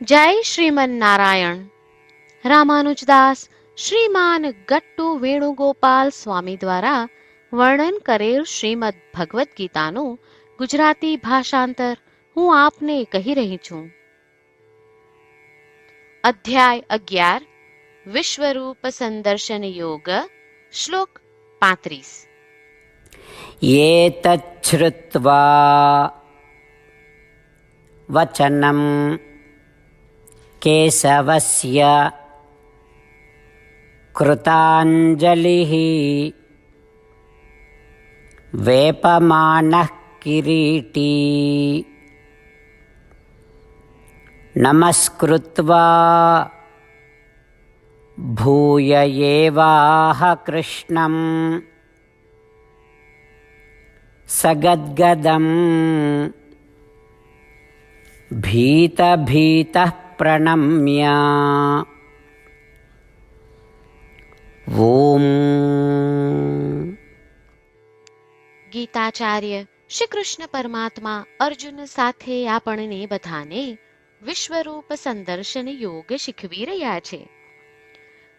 જય શ્રીમન નારાયણ રામાનુજદાસ શ્રીમાન ગટ્ટુ વેણુગોપાલ સ્વામી દ્વારા વર્ણન કરેલ શ્રીમદ ભગવદ્ ગીતાનું ગુજરાતી ભાષાંતર હું આપને કહી રહી છું. અધ્યાય અગિયાર, વિશ્વરૂપ સંદર્શન યોગ, શ્લોક પાંત્રીસ. એતચ્છ્રુત્વા વચનમ केशवस्य कृताञ्जलिः वेपमानः किरीटी नमस्कृत्वा भूय एवाह कृष्णम् सगद्गदं भीतभीतः प्रणम्य ॐ ગીતાચાર્ય શ્રી કૃષ્ણ પરમાત્મા અર્જુન સાથે આપણને બધાને વિશ્વરૂપ સંદર્શન યોગ શીખવી રહ્યા છે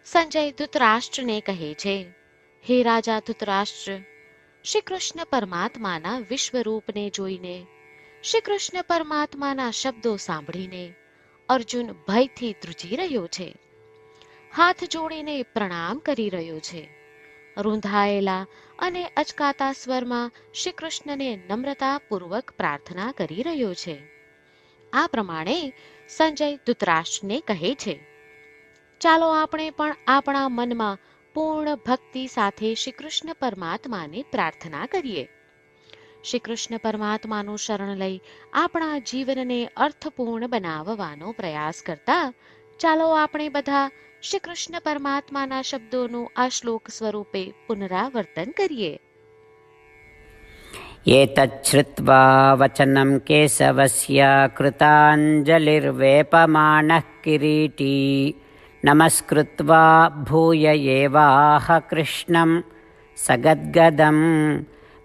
સંજય ધૃતરાષ્ટ્રને કહે છે હે રાજા ધૃતરાષ્ટ્ર શ્રી કૃષ્ણ પરમાત્માના વિશ્વરૂપને જોઈને શ્રી કૃષ્ણ પરમાત્માના શબ્દો સાંભળીને અર્જુન ભયથી ધ્રુજી રહ્યો છે. હાથ જોડીને પ્રણામ કરી રહ્યો છે. રૂંધાયેલા અને અચકાતા સ્વરમાં શ્રી કૃષ્ણને નમ્રતાપૂર્વક પ્રાર્થના કરી રહ્યો છે. આ પ્રમાણે સંજય ધૃતરાષ્ટ્રને કહે છે, ચાલો આપણે પણ આપણા મનમાં પૂર્ણ ભક્તિ સાથે શ્રી કૃષ્ણ પરમાત્માને પ્રાર્થના કરીએ. શ્રી કૃષ્ણ પરમાત્માનું શરણ લઈ આપણા જીવનને અર્થપૂર્ણ બનાવવાનો પ્રયાસ કરતા ચાલો આપણે બધા શ્રી કૃષ્ણ પરમાત્માના શબ્દોનું આ શ્લોક સ્વરૂપે પુનરાવર્તન કરીએ एतच्छ्रुत्वा वचनं केशवस्य कृताञ्जलिर्वेपमानः किरीटी नमस्कृत्वा भूय एवाह कृष्णं सगद्गदं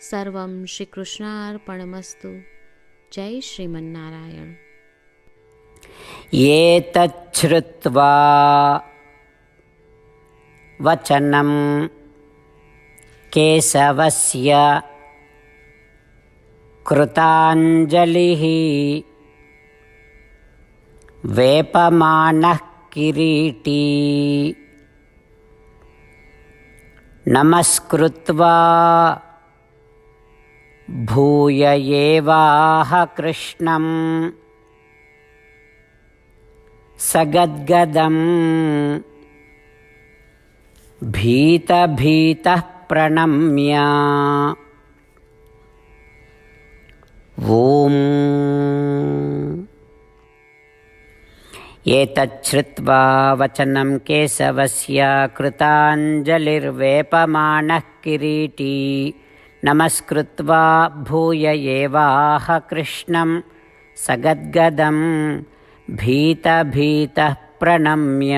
सर्वं श्रीकृष्णार्पणमस्तु। जय श्रीमन्नारायण। एतच्छ्रुत्वा वचनं केशवस्य कृताञ्जलिः वेपमानः किरीटी नमस्कृत्वा भूय एवाह कृष्णम्। सगद्गदम्। भीतभीतः प्रणम्य। ॐ। एतच्छ्रुत्वा वचनं केशवस्य कृताञ्जलिर्वेपमानः किरीटी నమస్కృత్వా భూయ ఏవాహ కృష్ణం సగద్గదం భీతభీత ప్రణమ్య.